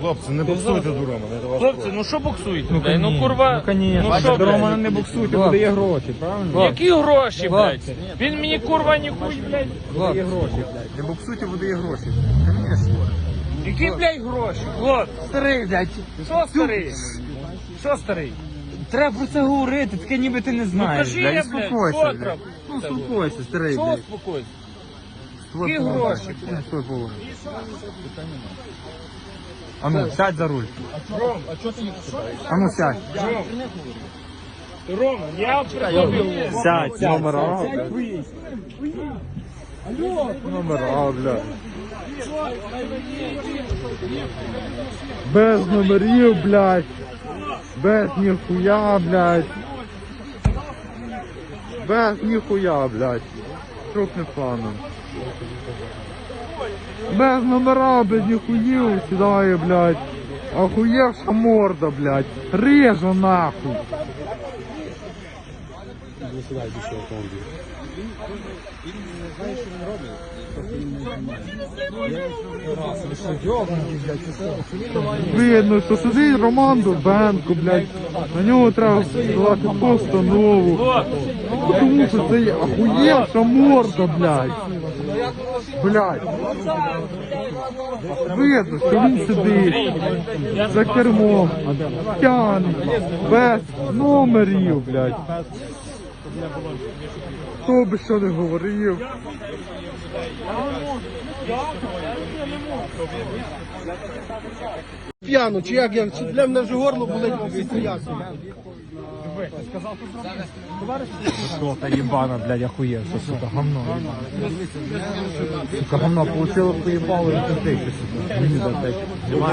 Хлопці, не буксуйте до Романа, це ваш Хлопці, ну що буксують? блядь? Ну курва. Ну, конечно. Ну що, до Романа блядь? не буксуйте, бо дає гроші, правильно? Які гроші, блядь? Він мені курва ніхуй, блядь. Дає гроші, блядь. Не буксуйте, бо дає гроші. Які, блядь, гроші? Хлоп, Старий, блядь. що старий? Що старий? Треба про це говорити, таке ніби ти не Ну знаєш. кажи, блядь. блядь, Успокойся, блядь. Ну, успокойся, старий, Що блядь. успокойся? Твой Які гроші? Ну, твой положи. А ну, сядь за руль. Ром, а чого ти не А ну, сядь. Рома, я приходив. Сядь, сядь. Номера, блядь. Номера, блядь. Без номерів, блядь. Без ніхуя, блядь. Без ніхуя, блядь. Крупним планом. Без номера, без ніхуїв сідає, блядь. Охуєвша морда, блядь. Режу нахуй. Видно, що сидить Роман Дубенко, блядь. На нього треба складати постанову. Тому що це є охуєвша морда, блядь. Блядь. Видно, що він сидить за кермом, п'яний, без номерів, блядь. Хто би що не говорив. П'яну, чи як я, чи для мене вже горло болить всі пояснюю. Что то ебана, блядь, охуел, что, сука, говно. Сука, говно, получила поебало и ты сука. Мені за те.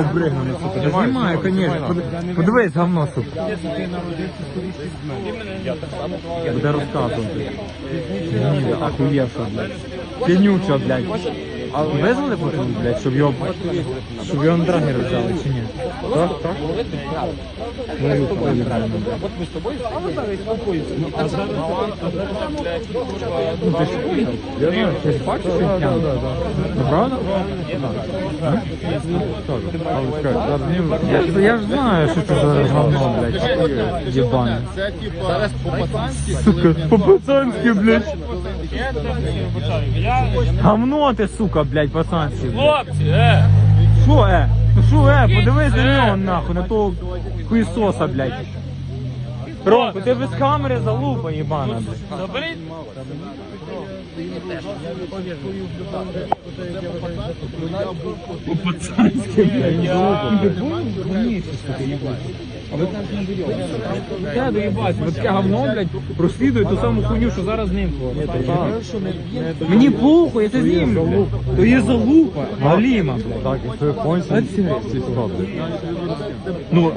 Обригнане, сука. Да знімаю, конечно. Подивись, говно, сука. Буде розказувати. Ні, охуєвша, блядь. Пенюча, блядь. А визвали потім, блядь, щоб його, щоб його на драгер взяли, чи ні? Так, так. Ну, і уходили, блядь. Ну, ти ж понял. Я знаю, ти ж бачиш, що я п'яний? Ну, правда? Да. Я ж- Я ж знаю, що це за говно, блядь, єбане. Це типа зараз по-пацанськи, Сука, по-пацанськи, блядь. Я... Говно ти, сука, блядь, блядь. Хлопці, е! Що, е? Ну що, е, подивись на нього, нахуй, на того хуєсоса, блядь. Ромко, ти без камери залупа, блядь. Заберіть. По-пацанськи, блядь, залупа. Ти ви там не даєте. Те доїбать, ви таке говно, блядь, розслідує ту саму хуйню, що зараз з ним творить. Мені похуй, я це знімлю, блядь. То є залупа, галіма, блядь. Так, і це кончено. Ну,